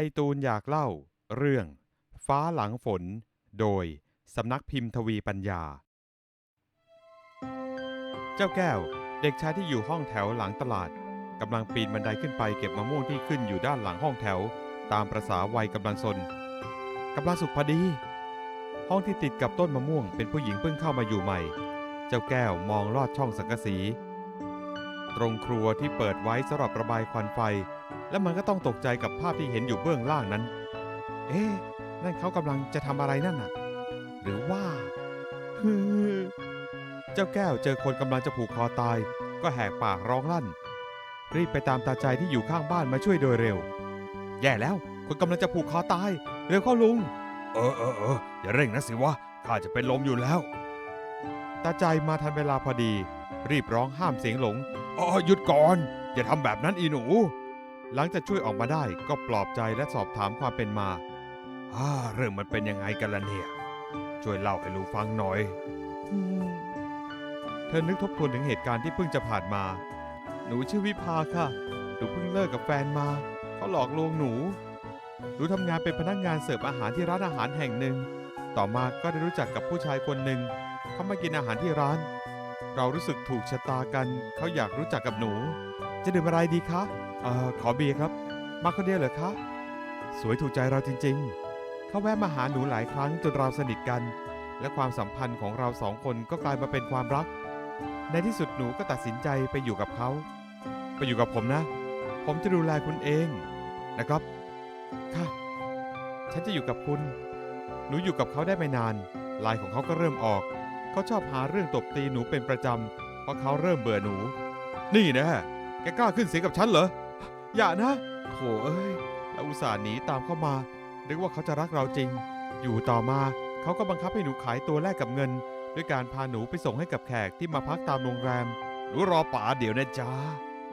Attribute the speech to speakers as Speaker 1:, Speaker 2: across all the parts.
Speaker 1: ยตูนอยากเล่า เรื่อง ฟ้าหลังฝน โดย สำนักพิมพ์ทวีปัญญา เจ้าแก้ว เด็กชายที่อยู่ห้องแถวหลังตลาดกำลังปีนบันไดขึ้นไปเก็บมะม่วงที่ขึ้นอยู่ด้านหลังห้องแถว ตามประษาวัยกำลังซนกำลังสุขพอดี ห้องที่ติดกับต้นมะม่วงเป็นผู้หญิงเพิ่งเข้ามาอยู่ใหม่ เจ้าแก้วมองลอดช่องสังกะสี ตรงครัวที่เปิดไว้สำหรับระบายควันไฟ และมันก็ต้องตกใจกับภาพที่เห็นอยู่เบื้องล่างนั้น เอ๊ะ นั่นเขากำลังจะทำอะไรนั่นน่ะ หรือว่าฮือเจ้าแก้วเจอคนกำลังจะผูกคอตาย ก็แหกปากร้องลั่น รีบไปตามตาใจที่อยู่ข้างบ้านมาช่วยโดยเร็ว แย่แล้ว คนกำลังจะผูกคอตาย เร็วเข้าลุง
Speaker 2: เออเออเอออย่าเร่งนะสิวะ ข้าจะเป็นลมอยู่แล้ว
Speaker 1: ตาใจมาทันเวลาพอดี รีบร้องห้ามเสียงหลง
Speaker 2: อ๋อหยุดก่อน อย่าทำแบบนั้นอีหนู
Speaker 1: หลังจากช่วยออกมาได้ก็ปลอบใจและสอบถามความเป็นมา
Speaker 2: อ่าเรื่องมันเป็นยังไงกันล่ะเนี่ย ช่วยเล่าให้ลูกฟังหน่อย
Speaker 1: เธอนึกทบทวนถึงเหตุการณ์ที่เพิ่งจะผ่านมา หนูชื่อวิภาค่ะ หนูเพิ่งเลิกกับแฟนมา เขาหลอกลวงหนู หนูทำงานเป็นพนักงานเสิร์ฟอาหารที่ร้านอาหารแห่งหนึ่ง ต่อมาก็ได้รู้จักกับผู้ชายคนหนึ่ง เขามากินอาหารที่ร้าน เรารู้สึกถูกชะตากัน เขาอยากรู้จักกับหนู จะดื่มอะไรดีคะ เอ่อขอเบียร์ครับ มาคนเดียวเหรอคะ สวยถูกใจเราจริงๆ เขาแวะมาหาหนูหลายครั้งจนเราสนิทกัน และความสัมพันธ์ของเราสองคนก็กลายมาเป็นความรัก ในที่สุดหนูก็ตัดสินใจไปอยู่กับเขา ไปอยู่กับผมนะ ผมจะดูแลคุณเองนะครับ ค่ะ ฉันจะอยู่กับคุณ หนูอยู่กับเขาได้ไม่นาน ลายของเขาก็เริ่มออก เขาชอบหาเรื่องตบตีหนูเป็นประจำ เพราะเขาเริ่มเบื่อหนู นี่นะแกกล้าขึ้นเสียงกับฉันเหรอ อย่านะโถเอ้ยเราอุตส่าห์หนีตามเข้ามา นึกว่าเขาจะรักเราจริง อยู่ต่อมาเขาก็บังคับให้หนูขายตัวแลกกับเงิน ด้วยการพาหนูไปส่งให้กับแขกที่มาพักตามโรงแรม
Speaker 2: หนูรอป๋าเดี๋ยวนะจ๊ะ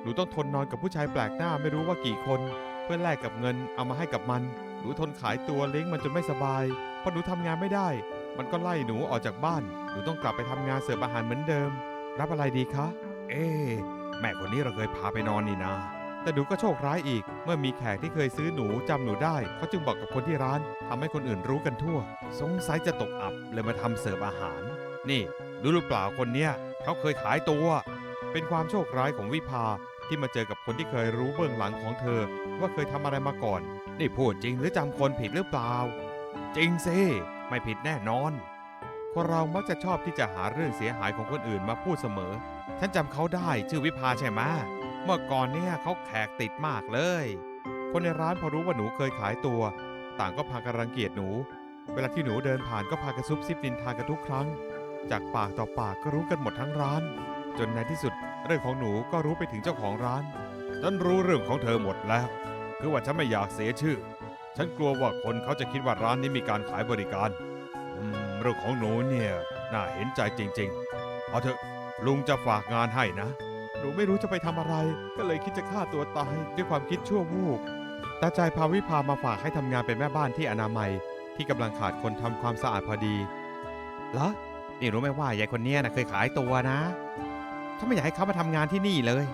Speaker 1: หนูต้องทนนอนกับผู้ชายแปลกหน้าไม่รู้ว่ากี่คน เพื่อแลกกับเงินเอามาให้กับมัน หนูทนขายตัวเลี้ยงมันจนไม่สบาย เพราะหนูทำงานไม่ได้ มันก็ไล่หนูออกจากบ้าน หนูต้องกลับไปทำงานเสิร์ฟอาหารเหมือนเดิม รับอะไรดีคะ
Speaker 2: เอ๊แม่คนนี้เราเคยพาไปนอนนี่นะ
Speaker 1: แต่หนูก็โชคร้ายอีก เมื่อมีแขกที่เคยซื้อหนูจำหนูได้ เขาจึงบอกกับคนที่ร้านทำให้คนอื่นรู้กันทั่ว
Speaker 2: สงสัยจะตกอับเลยมาทำเสิร์ฟอาหาร นี่ดูหรือเปล่าคนเนี้ยเขาเคยขายตัว
Speaker 1: เป็นความโชคร้ายของวิภาที่มาเจอกับคนที่เคยรู้เบื้องหลังของเธอ ว่าเคยทำอะไรมาก่อน
Speaker 2: นี่พูดจริงหรือจำคนผิดหรือเปล่า จริงสิไม่ผิดแน่นอน
Speaker 1: คนเรามักจะชอบที่จะหาเรื่องเสียหายของคนอื่นมาพูดเสมอ ฉันจำเขาได้ชื่อวิภาใช่ไหม เมื่อก่อนเนี่ยเขาแขกติดมากเลย คนในร้านพอรู้ว่าหนูเคยขายตัว ต่างก็พากันรังเกียจหนู เวลาที่หนูเดินผ่านก็พากันซุบซิบดินทากันทุกครั้ง จากปากต่อปากก็รู้กันหมดทั้งร้าน จนในที่สุดเรื่องของหนูก็รู้ไปถึงเจ้าของร้าน
Speaker 2: ฉันรู้เรื่องของเธอหมดแล้ว คือว่าฉันไม่อยากเสียชื่อ ฉันกลัวว่าคนเขาจะคิดว่าร้านนี้มีการขายบริการอืมเรื่องของหนูเนี่ยน่าเห็นใจจริง ๆ เอาเถอะลุงจะฝากงานให้นะ
Speaker 1: หนูไม่รู้จะไปทำอะไร ก็เลยคิดจะฆ่าตัวตายด้วยความคิดชั่ววูบตาใจพาวิภามาฝากให้ทำงานเป็นแม่บ้านที่อนามัย ที่กำลังขาดคนทำความสะอาดพอดีเหรอนี่รู้ไหมว่ายายคนเนี้ยนะเคยขายตัวนะฉันไม่อยากให้เขามาทำงานที่นี่เลย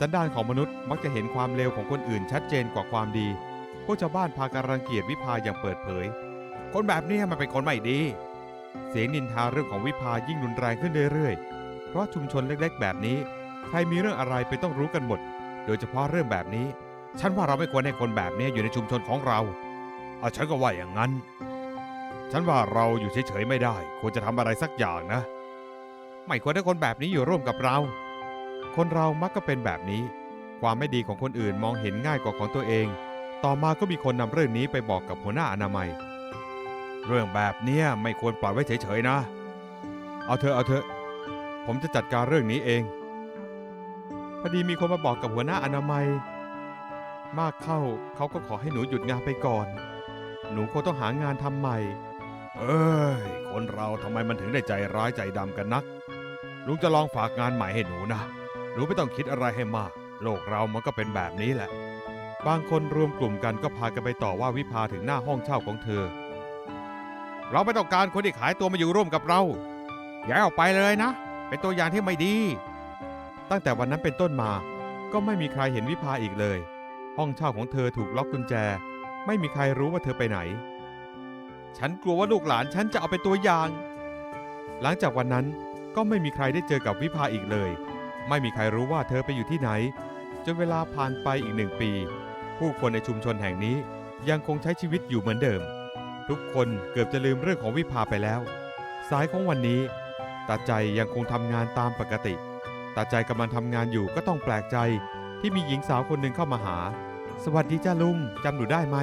Speaker 1: สันดานของมนุษย์มักจะเห็นความเลวของคนอื่นชัดเจนกว่าความดี พวกชาวบ้านพากันรังเกียจวิภาอย่างเปิดเผย
Speaker 2: คนแบบนี้มันเป็นคนไม่ดี
Speaker 1: เสียงนินทาเรื่องของวิภายิ่งรุนแรงขึ้นเรื่อยๆ เพราะชุมชนเล็กๆ แบบนี้ ใครมีเรื่องอะไรไปต้องรู้กันหมด โดยเฉพาะเรื่องแบบนี้
Speaker 2: ฉันว่าเราไม่ควรให้คนแบบนี้อยู่ในชุมชนของเราเอาฉันก็ว่าอย่างนั้น ฉันว่าเราอยู่เฉยๆไม่ได้ ควรจะทำอะไรสักอย่างนะ
Speaker 1: ไม่ควรให้คนแบบนี้อยู่ร่วมกับเรา คนเรามักก็เป็นแบบนี้ ความไม่ดีของคนอื่นมองเห็นง่ายกว่าของตัวเอง ต่อมาก็มีคนนำเรื่องนี้ไปบอกกับหัวหน้าอนามัย
Speaker 2: เรื่องแบบเนี้ยไม่ควรปล่อยไว้เฉยๆนะ
Speaker 1: เอาเถอะเอาเถอะ ผมจะจัดการเรื่องนี้เอง พอดีมีคนมาบอกกับหัวหน้าอนามัย มากเข้าเขาก็ขอให้หนูหยุดงานไปก่อน หนูคงต้องหางานทำใหม่
Speaker 2: เอ้ย คนเราทำไมมันถึงได้ใจร้ายใจดำกันนัก ลุงจะลองฝากงานใหม่ให้หนูนะ หนูไม่ต้องคิดอะไรให้มาก โลกเรามันก็เป็นแบบนี้แหละ
Speaker 1: บางคนรวมกลุ่มกันก็พากันไปต่อว่าวิภาถึงหน้าห้องเช่าของเธอ
Speaker 2: เราไม่ต้องการคนที่ขายตัวมาอยู่ร่วมกับเรา ย้ายออกไปเลยนะ เป็นตัวอย่างที่ไม่ดี
Speaker 1: ตั้งแต่วันนั้นเป็นต้นมา ก็ไม่มีใครเห็นวิภาอีกเลย ห้องเช่าของเธอถูกล็อกกุญแจ ไม่มีใครรู้ว่าเธอไปไหน ฉันกลัวว่าลูกหลานฉันจะเอาไปนตัวอย่าง หลังจากวันนั้นก็ไม่มีใครได้เจอกับวิภาอีกเลย ไม่มีใครรู้ว่าเธอไปอยู่ที่ไหน จนเวลาผ่านไปอีกหนึ่งปี ผู้คนในชุมชนแห่งนี้ยังคงใช้ชีวิตอยู่เหมือนเดิม ทุกคนเกือบจะลืมเรื่องของวิภาไปแล้ว สายของวันนี้ตาใจยังคงทำงานตามปกติ ตาใจกำลังทำงานอยู่ก็ต้องแปลกใจที่มีหญิงสาวคนหนึ่งเข้ามาหา สวัสดีจ้าลุงจำหนูได้ไหม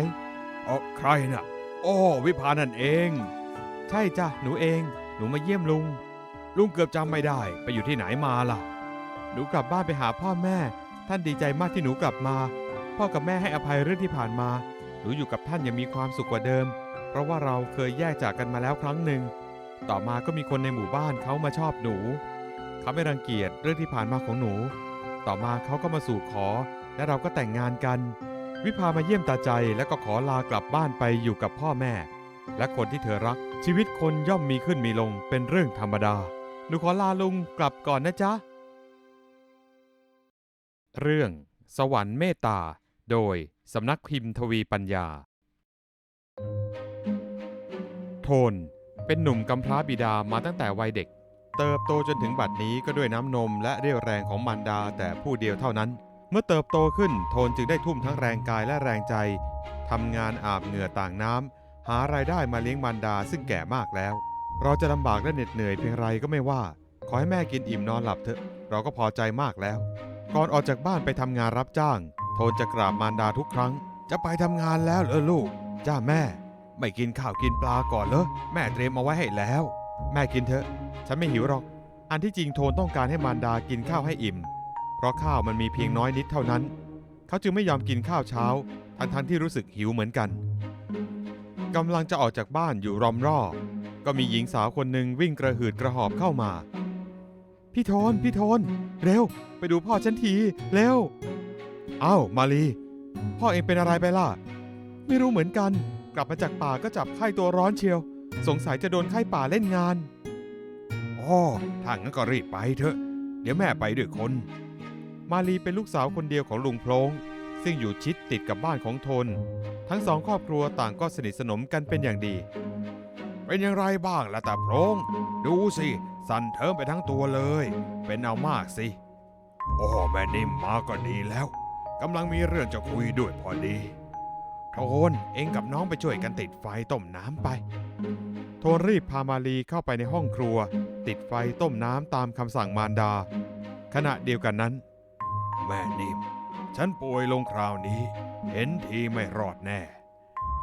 Speaker 2: อ๋อใครน่ะโอ้วิภานั่นเอง
Speaker 1: ใช่จ้ะหนูเอง หนูมาเยี่ยมลุง
Speaker 2: ลุงเกือบจำไม่ได้ ไปอยู่ที่ไหนมาล่ะ
Speaker 1: หนูกลับบ้านไปหาพ่อแม่ ท่านดีใจมากที่หนูกลับมา พ่อกับแม่ให้อภัยเรื่องที่ผ่านมา หนูอยู่กับท่านยังมีความสุขกว่าเดิม เพราะว่าเราเคยแยกจากกันมาแล้วครั้งหนึ่ง ต่อมาก็มีคนในหมู่บ้านเขามาชอบหนู เขาไม่รังเกียจเรื่องที่ผ่านมาของหนู ต่อมาเขาก็มาสู่ขอ และเราก็แต่งงานกัน วิภามาเยี่ยมตาใจแล้วก็ขอลากลับบ้านไปอยู่กับพ่อแม่ และคนที่เธอรัก ชีวิตคนย่อมมีขึ้นมีลงเป็นเรื่องธรรมดา หนูขอลาลุงกลับก่อนนะจ๊ะ เรื่อง สวรรค์เมตตา โดยสำนักพิมพ์ทวีปัญญา โทนเป็นหนุ่มกำพร้าบิดามาตั้งแต่วัยเด็ก เติบโตจนถึงบัดนี้ก็ด้วยน้ำนมและเรี่ยวแรงของมารดาแต่ผู้เดียวเท่านั้น เมื่อเติบโตขึ้นโทนจึงได้ทุ่มทั้งแรงกายและแรงใจทำงานอาบเหงื่อต่างน้ำหารายได้มาเลี้ยงมารดาซึ่งแก่มากแล้ว เราจะลำบากและเหน็ดเหนื่อยเพียงไรก็ไม่ว่า ขอให้แม่กินอิ่มนอนหลับเถอะ เราก็พอใจมากแล้ว ก่อนออกจากบ้านไปทำงานรับจ้าง โทนจะกราบมารดาทุกครั้ง จะไปทำงานแล้วเหรอลูก จ้าแม่ ไม่กินข้าวกินปลาก่อนเหรอแม่เตรียมเอาไว้ให้แล้ว แม่กินเถอะ ฉันไม่หิวหรอก อันที่จริงโทนต้องการให้มารดากินข้าวให้อิ่ม เพราะข้าวมันมีเพียงน้อยนิดเท่านั้น เขาจึงไม่ยอมกินข้าวเช้า ทั้งทั้งๆที่รู้สึกหิวเหมือนกันกำลังจะออกจากบ้านอยู่รอมรอบก็มีหญิงสาวคนหนึ่งวิ่งกระหืดกระหอบเข้ามา พี่โทน พี่โทน เร็ว ไปดูพ่อฉันที เร็ว เอ้า มาลี พ่อเองเป็นอะไรไปล่ะ ไม่รู้เหมือนกัน กลับมาจากป่าก็จับไข้ตัวร้อนเชียว สงสัยจะโดนไข้ป่าเล่นงาน
Speaker 2: อ๋อถ้างั้นก็รีบไปเถอะ เดี๋ยวแม่ไปด้วยคน
Speaker 1: มาลีเป็นลูกสาวคนเดียวของลุงโพลงซึ่งอยู่ชิดติดกับบ้านของทน ทั้งสองครอบครัวต่างก็สนิทสนมกันเป็นอย่างดี
Speaker 2: เป็นอย่างไรบ้างล่ะตาโพรงดูสิสั่นเทิมไปทั้งตัวเลย เป็นเอามากสิ โอ้แม่นิ่มมาก็ดีแล้วกำลังมีเรื่องจะคุยด้วยพอดี โทนเองกับน้องไปช่วยกันติดไฟต้มน้ำไป
Speaker 1: โทนรีบพามาลีเข้าไปในห้องครัว ติดไฟต้มน้ำตามคำสั่งมารดา ขณะเดียวกันนั้น
Speaker 2: แม่นิ่มฉันป่วยลงคราวนี้ เห็นทีไม่รอดแน่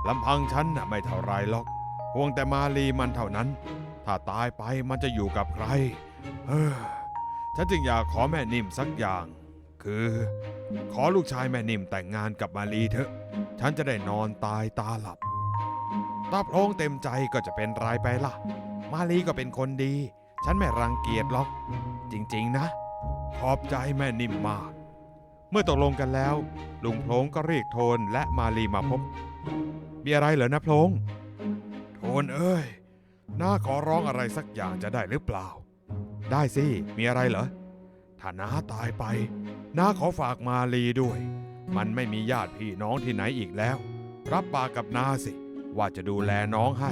Speaker 2: ลำพังฉันน่ะไม่เท่าไรหรอกห่วงแต่มาลีมันเท่านั้น ถ้าตายไปมันจะอยู่กับใครเฮ้อฉันจึงอยากขอแม่นิ่มสักอย่าง คือ ขอลูกชายแม่นิ่มแต่งงานกับมาลีเถอะ ฉันจะได้นอนตายตาหลับตาโพรงเต็มใจก็จะเป็นไรไปล่ะ มาลีก็เป็นคนดี ฉันไม่รังเกียจหรอก จริงๆนะ ขอบใจแม่นิ่มมาก
Speaker 1: เมื่อตกลงกันแล้ว ลุงโพลงก็เรียกโทนและมาลีมาพบ มีอะไรเหรอนะโพลง
Speaker 2: โทนเอ้ยน้าขอร้องอะไรสักอย่างจะได้หรือเปล่า
Speaker 1: ได้สิ มีอะไรเหรอ
Speaker 2: ถ้าน้าตายไป น้าขอฝากมาลีด้วย มันไม่มีญาติพี่น้องที่ไหนอีกแล้ว รับปากกับนาสิ ว่าจะดูแลน้องให้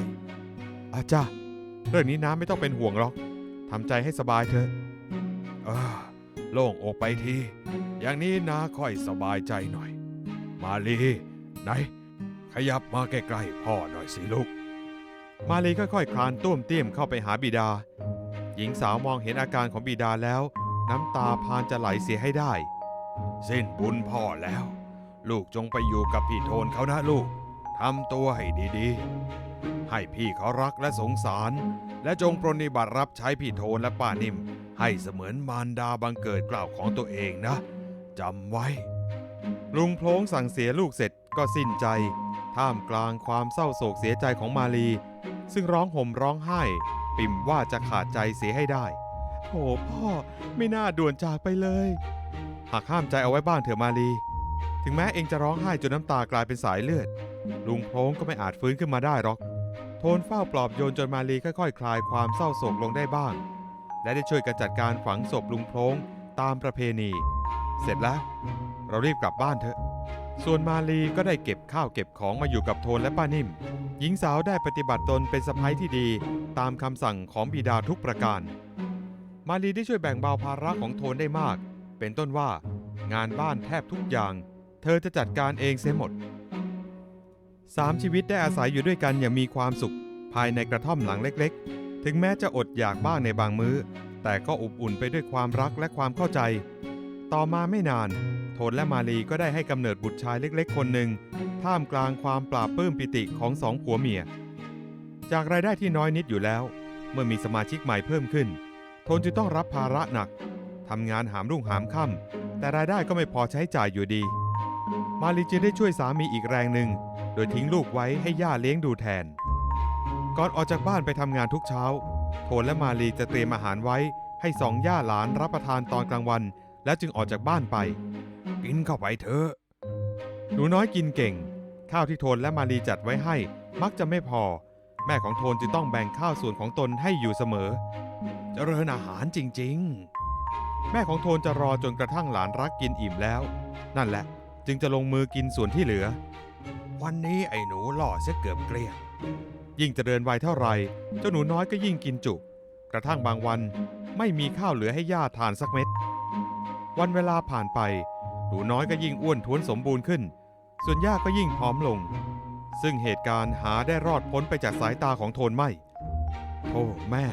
Speaker 1: อาจ้าเรื่องนี้น้าไม่ต้องเป็นห่วงหรอกทำใจให้สบายเถอะ
Speaker 2: เออโล่งอกไปที อย่างนี้น้าค่อยสบายใจหน่อย มาลีไหน ขยับมาใกล้ๆพ่อหน่อยสิลูก
Speaker 1: มาลีค่อยๆคลานต้วมเตี้ยมเข้าไปหาบิดา หญิงสาวมองเห็นอาการของบิดาแล้ว น้ำตาพานจะไหลเสียให้ได้
Speaker 2: สิ้นบุญพ่อแล้ว ลูกจงไปอยู่กับพี่โทนเขานะลูกทำตัวให้ดีๆ ให้พี่เขารักและสงสาร และจงปรนนิบัติรับใช้พี่โทนและป้านิ่ม ให้เสมือนมารดาบังเกิดกล่าวของตัวเองนะจำไว้
Speaker 1: ลุงโพลงสั่งเสียลูกเสร็จก็สิ้นใจ ท่ามกลางความเศร้าโศกเสียใจของมาลี ซึ่งร้องห่มร้องไห้ ปิ่มว่าจะขาดใจเสียให้ได้โอ้พ่อไม่น่าด่วนจากไปเลย หากห้ามใจเอาไว้บ้างเถอะมาลี ถึงแม้เองจะร้องไห้จนน้ำตากลายเป็นสายเลือด ลุงโพลงก็ไม่อาจฟื้นขึ้นมาได้หรอก โทนเฝ้าปลอบโยนจนมาลีค่อยๆคลายความเศร้าโศกลงได้บ้าง และได้ช่วยกันจัดการฝังศพลุงโพลงตามประเพณี เสร็จแล้ว เรารีบกลับบ้านเถอะ ส่วนมาลีก็ได้เก็บข้าวเก็บของมาอยู่กับโทนและป้านิ่ม หญิงสาวได้ปฏิบัติตนเป็นสะพ้ยที่ดีตามคำสั่งของบิดาทุกประการ มาลีได้ช่วยแบ่งเบาภาระของโทนได้มาก เป็นต้นว่างานบ้านแทบทุกอย่าง เธอจะจัดการเองเสียหมดสามชีวิตได้อาศัยอยู่ด้วยกันอย่างมีความสุข ภายในกระท่อมหลังเล็กๆ ถึงแม้จะอดอยากบ้างในบางมื้อ แต่ก็อบอุ่นไปด้วยความรักและความเข้าใจ ต่อมาไม่นาน โทนและมาลีก็ได้ให้กำเนิดบุตรชายเล็กๆ คนหนึ่ง ท่ามกลางความปราบปื้มปิติของสองผัวเมีย จากรายได้ที่น้อยนิดอยู่แล้ว เมื่อมีสมาชิกใหม่เพิ่มขึ้น โทนจึงต้องรับภาระหนัก ทำงานหามรุ่งหามค่ำแต่รายได้ก็ไม่พอใช้จ่ายอยู่ดี มาลีจึงได้ช่วยสามีอีกแรงหนึ่ง โดยทิ้งลูกไว้ให้ย่าเลี้ยงดูแทน ก่อนออกจากบ้านไปทำงานทุกเช้า โทนและมาลีจะเตรียมอาหารไว้ให้สองย่าหลานรับประทานตอนกลางวัน แล้วจึงออกจากบ้านไป
Speaker 2: กินเข้าไปเถอะ
Speaker 1: หนูน้อยกินเก่ง ข้าวที่โทนและมาลีจัดไว้ให้ มักจะไม่พอ แม่ของโทนจึงต้องแบ่งข้าวส่วนของตนให้อยู่เสมอจ
Speaker 2: เจริญอาหารจริง
Speaker 1: แม่ของโทนจะรอจนกระทั่งหลานรักกินอิ่มแล้ว นั่นแหละ จึงจะลงมือกินส่วนที่เหลือ
Speaker 2: วันนี้ไอ้หนูหล่อเสียเกือบเกลี้ยง
Speaker 1: ยิ่งจเจริญวัยเท่าไรเจ้าหนูน้อยก็ยิ่งกินจุ กระทั่งบางวันไม่มีข้าวเหลือให้ย่าทานสักเม็ด วันเวลาผ่านไป หนูน้อยก็ยิ่งอ้วนท้วนสมบูรณ์ขึ้น ส่วนย่าก็ยิ่งผอมลง ซึ่งเหตุการณ์หาได้รอดพ้นไปจากสายตาของโทนไม่ โอ้แม่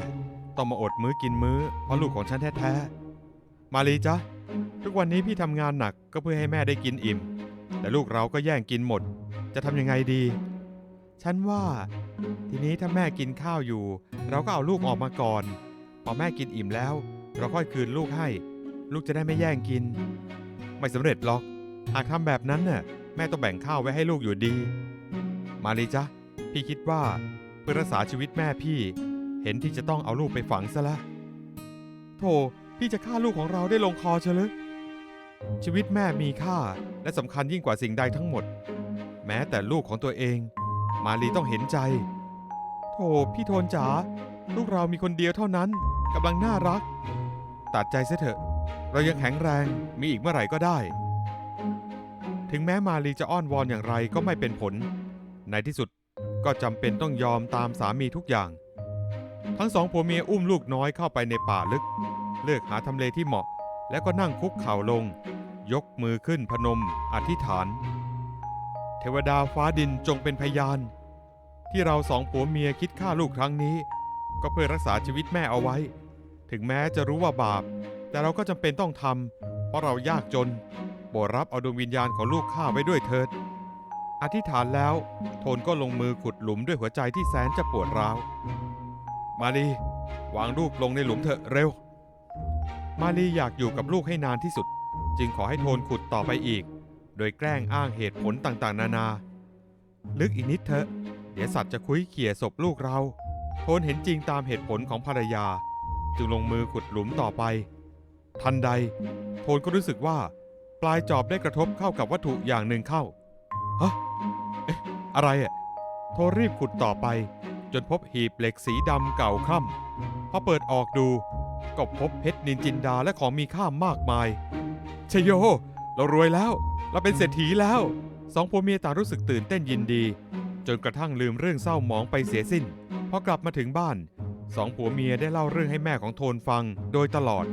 Speaker 1: ต้องมาอดมื้อกินมื้อเพราะลูกของฉันแท้ๆ มาลีจ๊ะ ทุกวันนี้พี่ทำงานหนักก็เพื่อให้แม่ได้กินอิ่ม แต่ลูกเราก็แย่งกินหมด จะทำยังไงดี ฉันว่า ทีนี้ถ้าแม่กินข้าวอยู่ เราก็เอาลูกออกมาก่อน พอแม่กินอิ่มแล้ว เราค่อยคืนลูกให้ ลูกจะได้ไม่แย่งกิน ไม่สำเร็จหรอก หากทำแบบนั้นน่ะแม่ต้องแบ่งข้าวไว้ให้ลูกอยู่ดี มาลีจ๊ะ พี่คิดว่าเพื่อรักษาชีวิตแม่พี่ เห็นที่จะต้องเอาลูกไปฝังซะละโธ่ พี่จะฆ่าลูกของเราได้ลงคอเชยวหรือชีวิตแม่มีค่าและสำคัญยิ่งกว่าสิ่งใดทั้งหมด แม้แต่ลูกของตัวเอง มาลีต้องเห็นใจ โธ่พี่โทนจ๋าลูกเรามีคนเดียวเท่านั้นกำลังน่ารัก ตัดใจเสียเถอะ เรายังแข็งแรงมีอีกเมื่อไหร่ก็ได้ ถึงแม้มาลีจะอ้อนวอนอย่างไรก็ไม่เป็นผล ในที่สุดก็จำเป็นต้องยอมตามสามีทุกอย่าง ทั้งสองผัวเมียอุ้มลูกน้อยเข้าไปในป่าลึก เลือกหาทำเลที่เหมาะ แล้วก็นั่งคุกเข่าลง ยกมือขึ้นพนม อธิษฐาน เทวดาฟ้าดินจงเป็นพยาน ที่เราสองผัวเมียคิดฆ่าลูกครั้งนี้ ก็เพื่อรักษาชีวิตแม่เอาไว้ ถึงแม้จะรู้ว่าบาป แต่เราก็จำเป็นต้องทำเพราะเรายากจนโปรดรับเอาดวงวิญญาณของลูกข้าไว้ด้วยเถิด อธิษฐานแล้วโทนก็ลงมือขุดหลุมด้วยหัวใจที่แสนจะปวดร้าว มาลีวางลูกลงในหลุมเถอะเร็ว มาลีอยากอยู่กับลูกให้นานที่สุด จึงขอให้โทนขุดต่อไปอีก โดยแกล้งอ้างเหตุผลต่างๆ นานา ลึกอีกนิดเถอะ เดี๋ยวสัตว์จะคุยเขี่ยศพลูกเรา โทนเห็นจริงตามเหตุผลของภรรยา จึงลงมือขุดหลุมต่อไป ทันใด โทนก็รู้สึกว่า ปลายจอบได้กระทบเข้ากับวัตถุอย่างหนึ่งเข้าฮะเอ๊ะอะไรอะโทนรีบขุดต่อไป จนพบหีบเหล็กสีดำเก่าคร่ำพอเปิดออกดู ก็พบเพชรนินจินดาและของมีค่ามากมายชโย เรารวยแล้ว เราเป็นเศรษฐีแล้ว สองผัวเมียต่างรู้สึกตื่นเต้นยินดี จนกระทั่งลืมเรื่องเศร้าหมองไปเสียสิ้น พอกลับมาถึงบ้าน สองผัวเมียได้เล่าเรื่องให้แม่ของโทนฟังโดยตลอด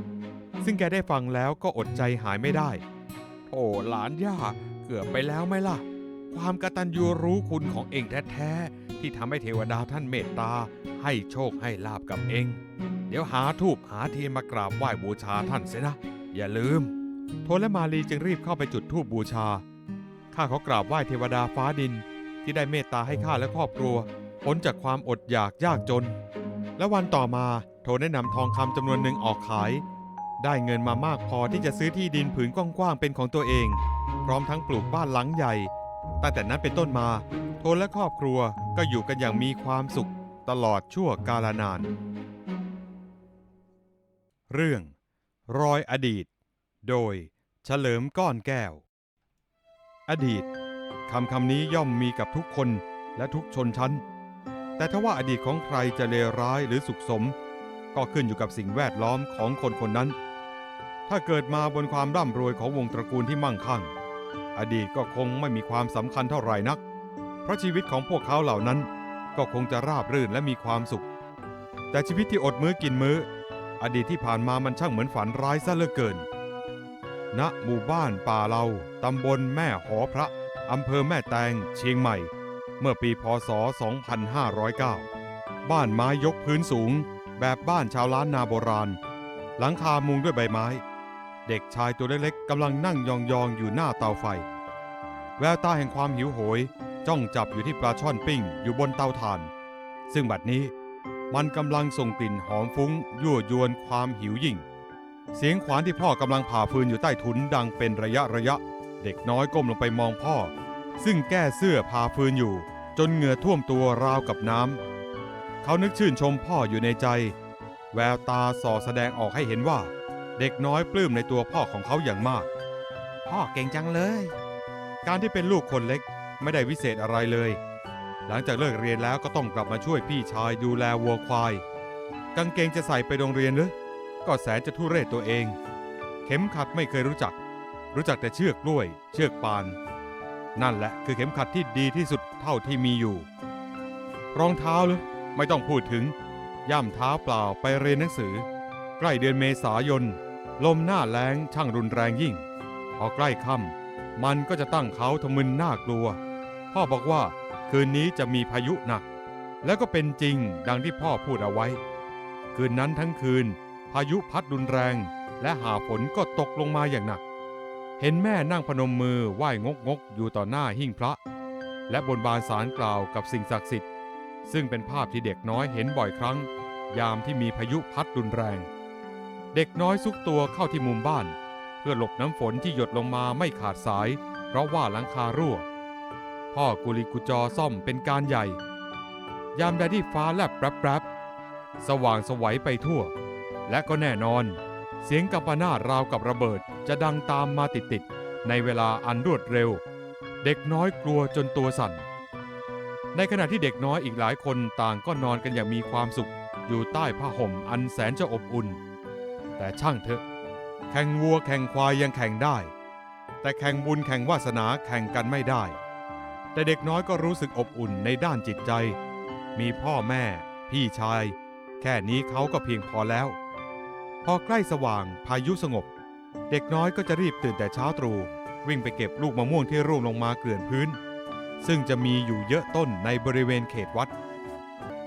Speaker 1: ซึ่งแกได้ฟังแล้วก็อดใจหายไม่ได้ โอ้หลานย่า เกือบไปแล้วไหมล่ะ ความกระตัญญูรู้คุณของเองแท้ๆ ที่ทำให้เทวดาท่านเมตตา ให้โชคให้ลาบกับเอง เดี๋ยวหาทูบหาเทียนมากราบไหว้บูชาท่านเสียนะ อย่าลืม โทนและมาลีจึงรีบเข้าไปจุดธูปบูชา ข้าขอกราบไหว้เทวดาฟ้าดิน ที่ได้เมตตาให้ข้าและครอบครัวพ้นจากความอดอยากยากจน และวันต่อมาโทนได้นำทองคำจำนวนหนึ่งออกขาย ได้เงินมามากพอที่จะซื้อที่ดินผืนกว้างๆเป็นของตัวเอง พร้อมทั้งปลูกบ้านหลังใหญ่ตั้งแต่นั้นเป็นต้นมา ทนและครอบครัวก็อยู่กันอย่างมีความสุขตลอดชั่วกาลนาน เรื่อง รอยอดีต โดยเฉลิมก้อนแก้ว อดีตคำคำนี้ย่อมมีกับทุกคนและทุกชนชั้น แต่ถ้าว่าอดีตของใครจะเลวร้ายหรือสุขสม ก็ขึ้นอยู่กับสิ่งแวดล้อมของคนคนนั้น ถ้าเกิดมาบนความร่ำรวยของวงตระกูลที่มั่งคั่ง อดีตก็คงไม่มีความสำคัญเท่าไหร่นัก เพราะชีวิตของพวกเขาเหล่านั้นก็คงจะราบรื่นและมีความสุข แต่ชีวิตที่อดมื้อกินมื้อ อดีตที่ผ่านมามันช่างเหมือนฝันร้ายซะเหลือเกินณหมู่บ้านป่าเลาตำบลแม่หอพระอำเภอแม่แตงเชียงใหม่ เมื่อปีพศ 2509 บ้านไม้ยกพื้นสูง แบบบ้านชาวล้านนาโบราณ หลังคามุงด้วยใบไม้ เด็กชายตัวเล็กๆกำลังนั่งยองๆอยู่หน้าเตาไฟ แววตาแห่งความหิวโหย จ้องจับอยู่ที่ปลาช่อนปิ้งอยู่บนเตาถ่าน ซึ่งบัดนี้มันกำลังส่งกลิ่นหอมฟุ้ง ยั่วยวนความหิวยิ่ง เสียงขวานที่พ่อกำลังผ่าฟืนอยู่ใต้ถุนดังเป็นระยะระยะ เด็กน้อยก้มลงไปมองพ่อ ซึ่งแก้เสื้อผ่าฟืนอยู่ จนเหงื่อท่วมตัวราวกับน้ำเขานึกชื่นชมพ่ออยู่ในใจ แววตาส่อแสดงออกให้เห็นว่า เด็กน้อยปลื้มในตัวพ่อของเขาอย่างมาก พ่อเก่งจังเลย การที่เป็นลูกคนเล็ก ไม่ได้วิเศษอะไรเลย หลังจากเลิกเรียนแล้วก็ต้องกลับมาช่วยพี่ชายดูแลวัวควาย กางเกงจะใส่ไปโรงเรียนหรือ ก็แสนจะทุเรศตัวเอง เข็มขัดไม่เคยรู้จัก รู้จักแต่เชือกกล้วย เชือกปาน นั่นแหละคือเข็มขัดที่ดีที่สุดเท่าที่มีอยู่ รองเท้าเลยไม่ต้องพูดถึง ย่ำเท้าเปล่าไปเรียนหนังสือ ใกล้เดือนเมษายน ลมหน้าแล้งช่างรุนแรงยิ่ง พอใกล้ค่ำมันก็จะตั้งเขาทะมึนน่ากลัว พ่อบอกว่าคืนนี้จะมีพายุหนัก แล้วก็เป็นจริงดังที่พ่อพูดเอาไว้ คืนนั้นทั้งคืน พายุพัดรุนแรง และหาฝนก็ตกลงมาอย่างหนัก เห็นแม่นั่งพนมมือไหว้งกงกอยู่ต่อหน้าหิ้งพระ และบนบานสารกล่าวกับสิ่งศักดิ์สิทธิ์ ซึ่งเป็นภาพที่เด็กน้อยเห็นบ่อยครั้ง ยามที่มีพายุพัดรุนแรง เด็กน้อยซุกตัวเข้าที่มุมบ้าน เพื่อหลบน้ำฝนที่หยดลงมาไม่ขาดสาย เพราะว่าหลังคารั่ว พ่อกุลิกุจอซ่อมเป็นการใหญ่ ยามใดที่ฟ้าแลบแปรบสว่างสวัยไปทั่ว และก็แน่นอน เสียงกัมปนาตราวกับระเบิดจะดังตามมาติดๆในเวลาอันรวดเร็ว เด็กน้อยกลัวจนตัวสั่น ในขณะที่เด็กน้อยอีกหลายคนต่างก็นอนกันอย่างมีความสุขอยู่ใต้ผ้าห่มอันแสนจะอบอุ่น แต่ช่างเถอะ แข่งวัวแข่งควายยังแข่งได้ แต่แข่งบุญแข่งวาสนาแข่งกันไม่ได้ แต่เด็กน้อยก็รู้สึกอบอุ่นในด้านจิตใจ มีพ่อแม่ พี่ชาย แค่นี้เขาก็เพียงพอแล้ว พอใกล้สว่างพายุสงบ เด็กน้อยก็จะรีบตื่นแต่เช้าตรู่วิ่งไปเก็บลูกมะม่วงที่ร่วงลงมาเกลื่อนพื้น ซึ่งจะมีอยู่เยอะต้นในบริเวณเขตวัด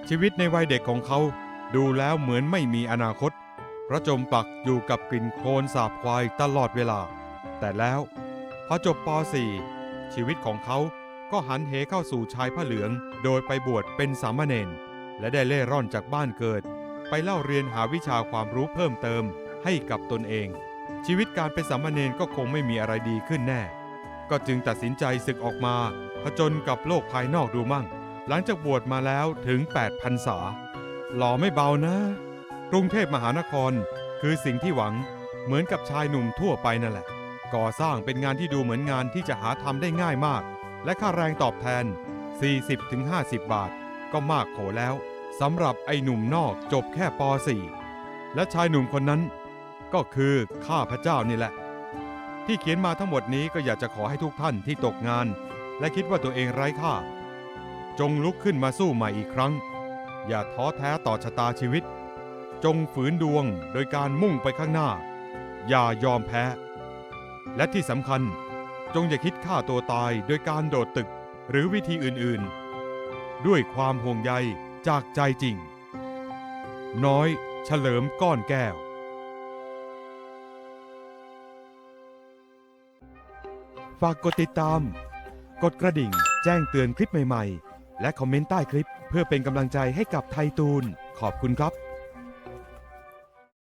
Speaker 1: ชีวิตในวัยเด็กของเขา ดูแล้วเหมือนไม่มีอนาคตเพราะจมปักอยู่กับกลิ่นโคลนสาบควายตลอดเวลา แต่แล้ว พอจบป .4 ชีวิตของเขา ก็หันเหเข้าสู่ชายผ้าเหลือง โดยไปบวชเป็นสามเณรและได้เล่ร่อนจากบ้านเกิด ไปเล่าเรียนหาวิชาความรู้เพิ่มเติมให้กับตนเอง ชีวิตการเป็นสามเณรก็คงไม่มีอะไรดีขึ้นแน่ ก็จึงตัดสินใจศึกออกมาผจญกับโลกภายนอกดูมั่ง หลังจากบวชมาแล้วถึง8พรรษาหล่อไม่เบานะ กรุงเทพมหานคร คือสิ่งที่หวังเหมือนกับชายหนุ่มทั่วไปนั่นแหละ ก่อสร้างเป็นงานที่ดูเหมือนงานที่จะหาทำได้ง่ายมาก และค่าแรงตอบแทน 40-50 บาท ก็มากโขแล้วสำหรับไอ้หนุ่มนอกจบแค่ป .4 และชายหนุ่มคนนั้น ก็คือข้าพระเจ้านี่แหละ ที่เขียนมาทั้งหมดนี้ก็อยากจะขอให้ทุกท่านที่ตกงาน และคิดว่าตัวเองไร้ค่า จงลุกขึ้นมาสู้ใหม่อีกครั้ง อย่าท้อแท้ต่อชะตาชีวิต จงฝืนดวงโดยการมุ่งไปข้างหน้า อย่ายอมแพ้ และที่สำคัญ จงอย่าคิดฆ่าตัวตายโดยการโดดตึกหรือวิธีอื่นๆ ด้วยความห่วงใยจากใจจริง น้อยเฉลิมก้อนแก้ว ฝากกดติดตาม กดกระดิ่งแจ้งเตือนคลิปใหม่ๆ และคอมเมนต์ใต้คลิปเพื่อเป็นกำลังใจให้กับไทยตูน ขอบคุณครับ